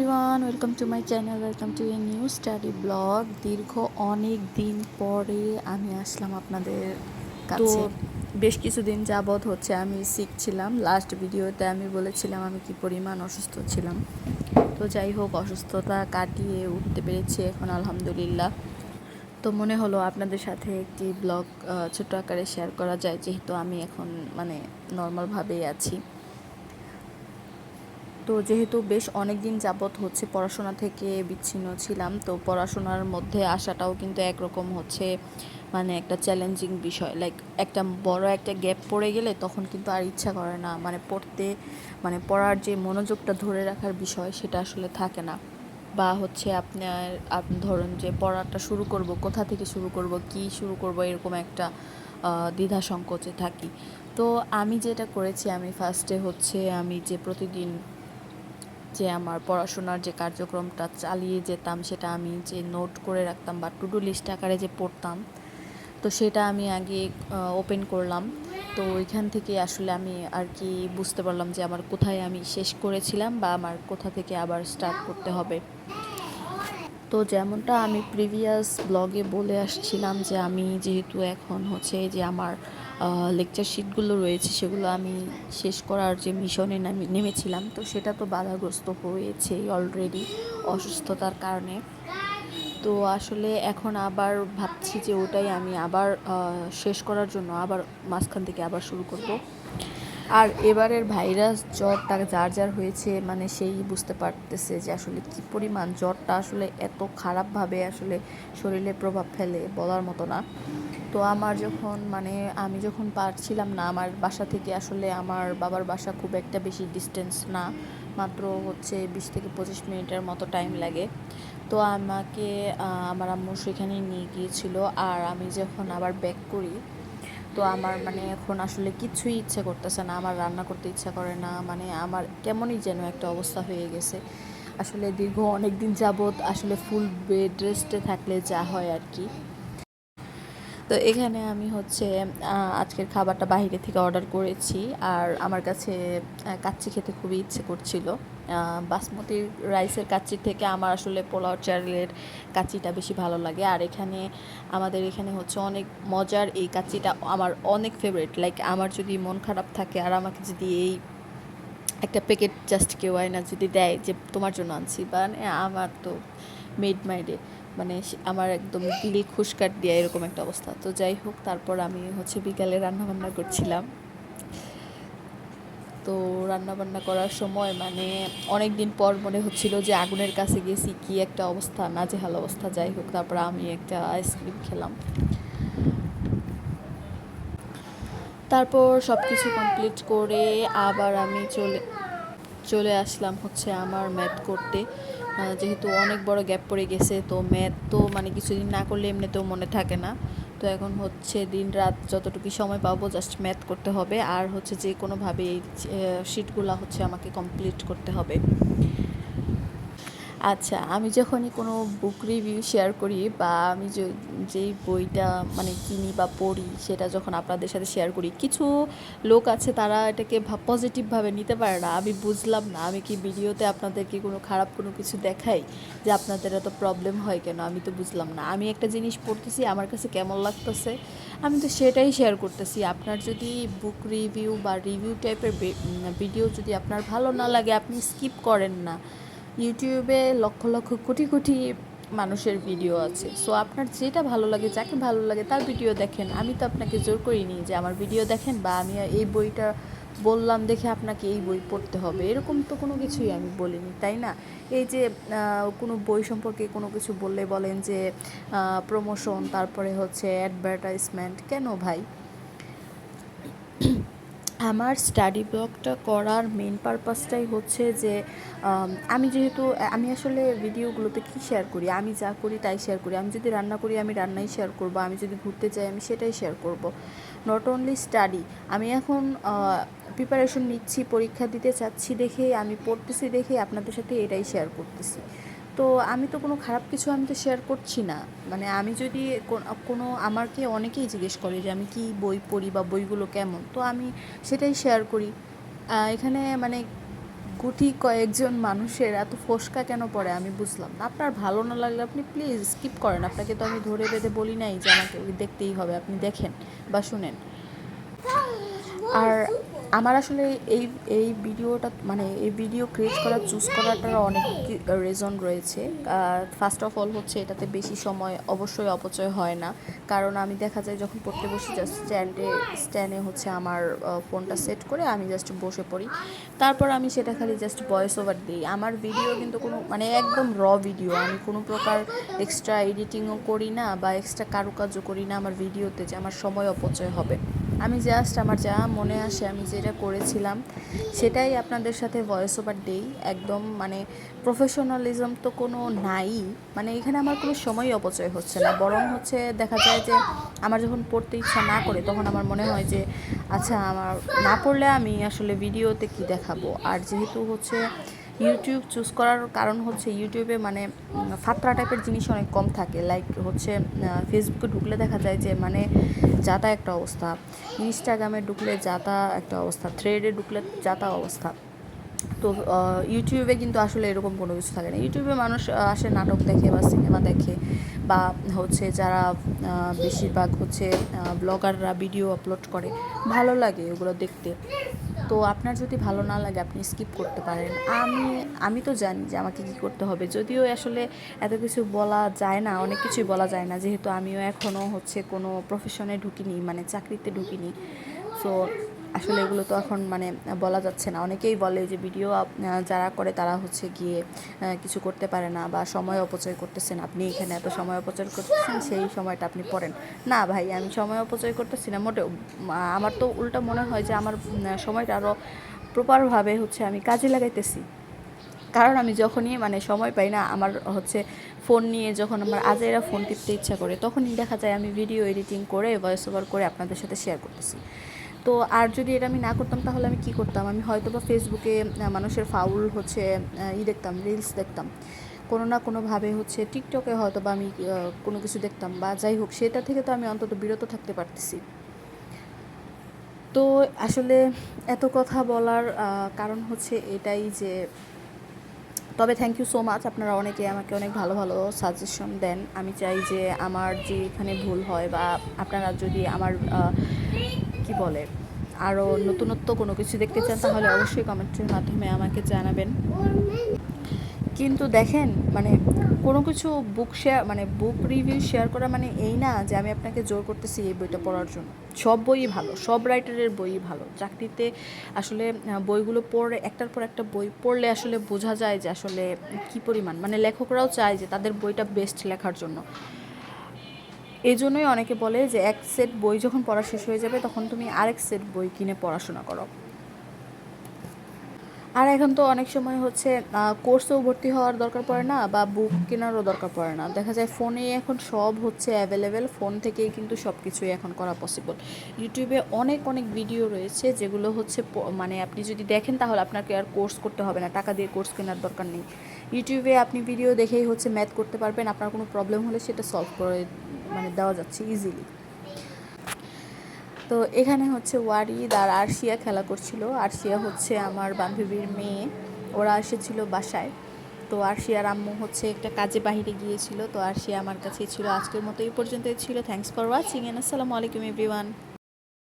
Everyone welcome to my channel welcome to a new study blog দীর্ঘ অনেক দিন পরে আমি আসলাম আপনাদের কাছে। বেশ কিছুদিন যাবৎ হচ্ছে আমি শিখছিলাম লাস্ট ভিডিওতে আমি বলেছিলাম আমি কি পরিমাণ অসুস্থ ছিলাম। তো যাই হোক অসুস্থতা কাটিয়ে উঠতে পেরেছি এখন আলহামদুলিল্লাহ। তো মনে হলো আপনাদের সাথে একটি ব্লগ ছোট আকারে শেয়ার করা যায় যেহেতু আমি এখন মানে নর্মালভাবেই আছি। তো যেহেতু বেশ অনেক দিন যাবৎ হচ্ছে পড়াশোনা থেকে বিচ্ছিন্ন ছিলাম, তো পড়াশোনার মধ্যে আসাটাও কিন্তু একরকম হচ্ছে মানে একটা চ্যালেঞ্জিং বিষয়। লাইক একটা বড় একটা গ্যাপ পড়ে গেলে তখন কিন্তু আর ইচ্ছা করে না। মানে পড়তে মানে পড়ার যে মনোযোগটা ধরে রাখার বিষয় সেটা আসলে থাকে না। বা হচ্ছে আপনার আপনি ধরুন যে পড়াটা শুরু করব, কোথা থেকে শুরু করব, কি শুরু করব এরকম একটা দ্বিধা সংকোচে থাকি। তো আমি যেটা করেছি, আমি ফার্স্টে হচ্ছে আমি যে প্রতিদিন যে আমার পড়াশোনার যে কার্যক্রমটা চালিয়ে যেতাম, সেটা আমি যে নোট করে রাখতাম বা টু ডু লিস্ট আকারে যে পড়তাম, তো সেটা আমি আগে ওপেন করলাম। তো ওইখান থেকে আসলে আমি আর কি বুঝতে পারলাম যে আমার কোথায় আমি শেষ করেছিলাম বা আমার কোথা থেকে আবার স্টার্ট করতে হবে। তো যেমনটা আমি প্রিভিয়াস ব্লগে বলে আসছিলাম যে আমি যেহেতু এখন হচ্ছে যে আমার লেকচার শিটগুলো রয়েছে সেগুলো আমি শেষ করার যে মিশনে নেমেছিলাম, তো সেটা তো বাধাগ্রস্ত হয়েছেই অলরেডি অসুস্থতার কারণে। তো আসলে এখন আবার ভাবছি যে ওটাই আমি আবার শেষ করার জন্য আবার মাঝখান থেকে আবার শুরু করব। আর এবারের ভাইরাস জ্বরটা যার যার হয়েছে মানে সেই বুঝতে পারতেছে যে আসলে কি পরিমাণ জ্বরটা আসলে এত খারাপভাবে আসলে শরীরে প্রভাব ফেলে বলার মতো না। তো আমার যখন মানে আমি যখন পারছিলাম না, আমার বাসা থেকে আসলে আমার বাবার বাসা খুব একটা বেশি ডিস্টেন্স না, মাত্র হচ্ছে বিশ থেকে পঁচিশ মিনিটের মতো টাইম লাগে। তো আমাকে আমার আম্মু সেখানে নিয়ে গিয়েছিল। আর আমি যখন আবার ব্যাক করি তো আমার মানে এখন আসলে কিছুই ইচ্ছা করতেছে না, আমার রান্না করতে ইচ্ছা করে না মানে আমার কেমনই যেন একটা অবস্থা হয়ে গেছে। আসলে দীর্ঘ অনেক দিন যাবৎ আসলে ফুল বেড রেস্টে থাকলে যা হয় আর কি। তো এখানে আমি হচ্ছে আজকের খাবারটা বাহিরে থেকে অর্ডার করেছি। আর আমার কাছে কাচ্চি খেতে খুবই ইচ্ছে করছিল। বাসমতি রাইসের কাচ্চির থেকে আমার আসলে পোলাও চালের কাচ্চিটা বেশি ভালো লাগে। আর এখানে, আমাদের এখানে হচ্ছে অনেক মজার এই কাচ্চিটা আমার অনেক ফেভারিট লাইক আমার যদি মন খারাপ থাকে আর আমাকে যদি এই একটা প্যাকেট জাস্ট কেউ আয়না যদি দেয় যে তোমার জন্য আনছি, বা আমার তো মেড মাইডে মানে আমার একদম দিল খুশকাট দিয়ে এরকম একটা অবস্থা। তো যাই হোক, তারপর আমি হচ্ছে বিকালে রান্নাবান্না করছিলাম। তো রান্নাবান্না করার সময় মানে অনেক দিন পর মনে হচ্ছিল যে আগুনের কাছে গেছি, কি একটা অবস্থা, নাজেহাল অবস্থা, যাই হোক, তারপর আমি একটা আইসক্রিম খেলাম। তারপর সব কিছু কমপ্লিট করে আবার আমি চলে চলে আসলাম হচ্ছে আমার ম্যাথ করতে। যেহেতু অনেক বড় গ্যাপ পড়ে গেছে, তো ম্যাথ তো মানে কিছুদিন না করলে এমনিতেও মনে থাকে না। তো এখন হচ্ছে দিন রাত যতটুকু সময় পাবো জাস্ট ম্যাথ করতে হবে। আর হচ্ছে যে কোনোভাবে এই শিটগুলো হচ্ছে আমাকে কমপ্লিট করতে হবে। আচ্ছা আমি যখনই কোনো বুক রিভিউ শেয়ার করি বা আমি যেই বইটা মানে কিনি বা পড়ি, সেটা যখন আপনাদের সাথে শেয়ার করি, কিছু লোক আছে তারা এটাকে পজিটিভভাবে নিতে পারে না। আমি বুঝলাম না, আমি কি ভিডিওতে আপনাদেরকে কোনো খারাপ কোনো কিছু দেখাই যে আপনাদের এত প্রবলেম হয় কেন? আমি তো বুঝলাম না। আমি একটা জিনিস পড়তেছি, আমার কাছে কেমন লাগতেছে? আমি তো সেটাই শেয়ার করতেছি। আপনার যদি বুক রিভিউ বা রিভিউ টাইপের ভিডিও যদি আপনার ভালো না লাগে, আপনি স্কিপ করেন না। ইউটিউবে লক্ষ লক্ষ কোটি কোটি মানুষের ভিডিও আছে। সো আপনার যেটা ভালো লাগে, যাকে ভালো লাগে, তার ভিডিও দেখেন। আমি তো আপনাকে জোর করিনি যে আমার ভিডিও দেখেন বা আমি এই বইটা বললাম দেখে আপনাকে এই বই পড়তে হবে। এরকম তো কোনো কিছুই আমি বলিনি, তাই না? এই যে কোনো বই সম্পর্কে কোনো কিছু বললে বলেন যে প্রমোশন তারপরে হচ্ছে অ্যাডভার্টাইজমেন্ট কেন ভাই? আমার স্টাডি ব্লগটা করার মেন পারপাসটাই হচ্ছে যে, আমি যেহেতু, আমি আসলে ভিডিওগুলোতে কী শেয়ার করি? আমি যা করি তাই শেয়ার করি। আমি যদি রান্না করি, আমি রান্নাই শেয়ার করব। আমি যদি ঘুরতে যাই, আমি সেটাই শেয়ার করব। নট অনলি স্টাডি আমি এখন প্রিপারেশন নিচ্ছি, পরীক্ষা দিতে চাচ্ছি দেখে আমি পড়তেছি দেখে আপনাদের সাথে এটাই শেয়ার করতেছি। তো আমি তো কোনো খারাপ কিছু আমি তো শেয়ার করছি না। মানে আমি যদি কোনো আমাকে অনেকেই জিজ্ঞেস করে যে আমি কি বই পড়ি বা বইগুলো কেমন তো আমি সেটাই শেয়ার করি। এখানে মানে গুটি কয়েকজন মানুষের এত ফোসকা কেন পড়ে আমি বুঝলাম আপনার ভালো না লাগলে আপনি প্লিজ স্কিপ করেন। আপনাকে তো আমি ধরে বেঁধে বলি নাই যে আমাকে দেখতেই হবে আপনি দেখেন বা শুনেন। আর আমার আসলে এই এই ভিডিওটা মানে এই ভিডিও ক্রিয়েট করা চুজ করাটার অনেক রিজন রয়েছে। ফার্স্ট অফ অল হচ্ছে এটাতে বেশি সময় অবশ্যই অপচয় হয় না। কারণ আমি দেখা যায় যখন পড়তে বসি জাস্ট স্ট্যান্ডে স্ট্যান্ডে হচ্ছে আমার ফোনটা সেট করে আমি জাস্ট বসে পড়ি। তারপর আমি সেটা খালি জাস্ট ভয়েস ওভার দিই। আমার ভিডিও কিন্তু কোনো মানে একদম র ভিডিও আমি কোনো প্রকার এক্সট্রা এডিটিংও করি না বা এক্সট্রা কারুকার্য করি না আমার ভিডিওতে যে আমার সময় অপচয় হবে। আমি জাস্ট আমার যা মনে আসে, আমি যেটা করেছিলাম, সেটাই আপনাদের সাথে ভয়েস ওভার দেই। একদম মানে প্রফেশনালিজম তো কোনো নাই। মানে এখানে আমার কোনো সময় অপচয় হচ্ছে না। বরং হচ্ছে দেখা যায় যে আমার যখন পড়তে ইচ্ছা না করে, তখন আমার মনে হয় যে আচ্ছা আমার না পড়লে আমি আসলে ভিডিওতে কি দেখাবো? আর যেহেতু হচ্ছে ইউটিউব চুজ করার কারণ হচ্ছে ইউটিউবে মানে ফাত্রা টাইপের জিনিস অনেক কম থাকে। লাইক হচ্ছে ফেসবুকে ঢুকলে দেখা যায় যে মানে যাতা একটা অবস্থা। ইনস্টাগ্রামে ঢুকলে যাতা একটা অবস্থা। থ্রেডে ঢুকলে যাতা অবস্থা। তো ইউটিউবে কিন্তু আসলে এরকম কোনো কিছু থাকে না। ইউটিউবে মানুষ আসে, নাটক দেখে বা সিনেমা দেখে বা হচ্ছে যারা বেশিরভাগ হচ্ছে ব্লগাররা ভিডিও আপলোড করে। ভালো লাগে ওগুলো দেখতে। তো আপনার যদি ভালো না লাগে, আপনি স্কিপ করতে পারেন। আমি আমি তো জানি যে আমাকে কী করতে হবে। যদিও আসলে এত কিছু বলা যায় না, অনেক কিছুই বলা যায় না। যেহেতু আমিও এখনও হচ্ছে কোনো প্রফেশনে ঢুকিনি মানে চাকরিতে ঢুকিনি। সো আসলে এগুলো তো এখন মানে বলা যাচ্ছে না। অনেকেই বলে যে ভিডিও যারা করে তারা হচ্ছে গিয়ে কিছু করতে পারে না বা সময় অপচয় করতেছেন আপনি। এখানে এত সময় অপচয় করতেছেন, সেই সময়টা আপনি পড়েন। না ভাই, আমি সময় অপচয় করতেছি না, মোটেও। আমার তো উল্টা মনে হয় যে আমার সময়টা আরও প্রপারভাবে হচ্ছে আমি কাজে লাগাইতেছি। কারণ আমি যখনই মানে সময় পাই না, আমার হচ্ছে ফোন নিয়ে যখন আমার আজেরা ফোন টিপতে ইচ্ছা করে, তখনই দেখা যায় আমি ভিডিও এডিটিং করে ভয়েস ওভার করে আপনাদের সাথে শেয়ার করতেছি। তো আর যদি এটা আমি না করতাম, তাহলে আমি কি করতাম? আমি হয়তো বা ফেসবুকে মানুষের ফাউল হচ্ছে ই দেখতাম রিলস দেখতাম। কোনো না কোনোভাবে হচ্ছে টিকটকে হয়তো বা আমি কোনো কিছু দেখতাম বা যাই হোক, সেটা থেকে তো আমি অন্তত বিরত থাকতে পারতেছি। তো আসলে এত কথা বলার কারণ হচ্ছে এটাই যে, তবে থ্যাংক ইউ সো মাচ আপনারা অনেকে আমাকে অনেক ভালো ভালো সাজেশন দেন। আমি চাই যে আমার যে এখানে ভুল হয় বা আপনারা যদি আমার কি বলে? আরও নতুনত্ব কোনো কিছু দেখতে চান, তাহলে অবশ্যই কমেন্টের মাধ্যমে আমাকে জানাবেন। কিন্তু দেখেন মানে কোনো কিছু বুক শেয়ার মানে বুক রিভিউ শেয়ার করা মানে এই না যে আমি আপনাকে জোর করতেছি এই বইটা পড়ার জন্য। সব বইই ভালো, সব রাইটারের বইই ভালো। চাকরিতে আসলে বইগুলো পড়ে, একটার পর একটা বই পড়লে আসলে বোঝা যায় যে আসলে কি পরিমাণ। মানে লেখকরাও চায় যে তাদের বইটা বেস্ট লেখার জন্য। এই জন্যই অনেকে বলে যে এক সেট বই যখন পড়া শেষ হয়ে যাবে, তখন তুমি আরেক সেট বই কিনে পড়াশোনা করো। আর এখন তো অনেক সময় হচ্ছে কোর্সেও ভর্তি হওয়ার দরকার পড়ে না, বা বুক কেনারও দরকার পড়ে না। দেখা যায় ফোনে এখন সব হচ্ছে অ্যাভেলেবেল ফোন থেকেই কিন্তু সব কিছুই এখন করা পসিবল ইউটিউবে অনেক অনেক ভিডিও রয়েছে যেগুলো হচ্ছে মানে আপনি যদি দেখেন তাহলে আপনাকে আর কোর্স করতে হবে না, টাকা দিয়ে কোর্স কেনার দরকার নেই। ইউটিউবে আপনি ভিডিও দেখেই হচ্ছে ম্যাথ করতে পারবেন, আপনার কোনো প্রবলেম হলে সেটা সলভ করে মানে দেওয়া যাচ্ছে ইজিলি তো এখানে হচ্ছে ওয়ারিদ আর আরশিয়া খেলা করছিল। আরশিয়া হচ্ছে আমার বান্ধবীর মেয়ে। ওরা এসেছিল বাসায়। তো আরশিয়ার আম্মু হচ্ছে একটা কাজে বাহিরে গিয়েছিল। তো আরশিয়া আমার কাছে ছিল। আজকের মতো এই পর্যন্তই ছিল। থ্যাংকস ফর ওয়াচিং এন্ড আসসালামু আলাইকুম এভরিওয়ান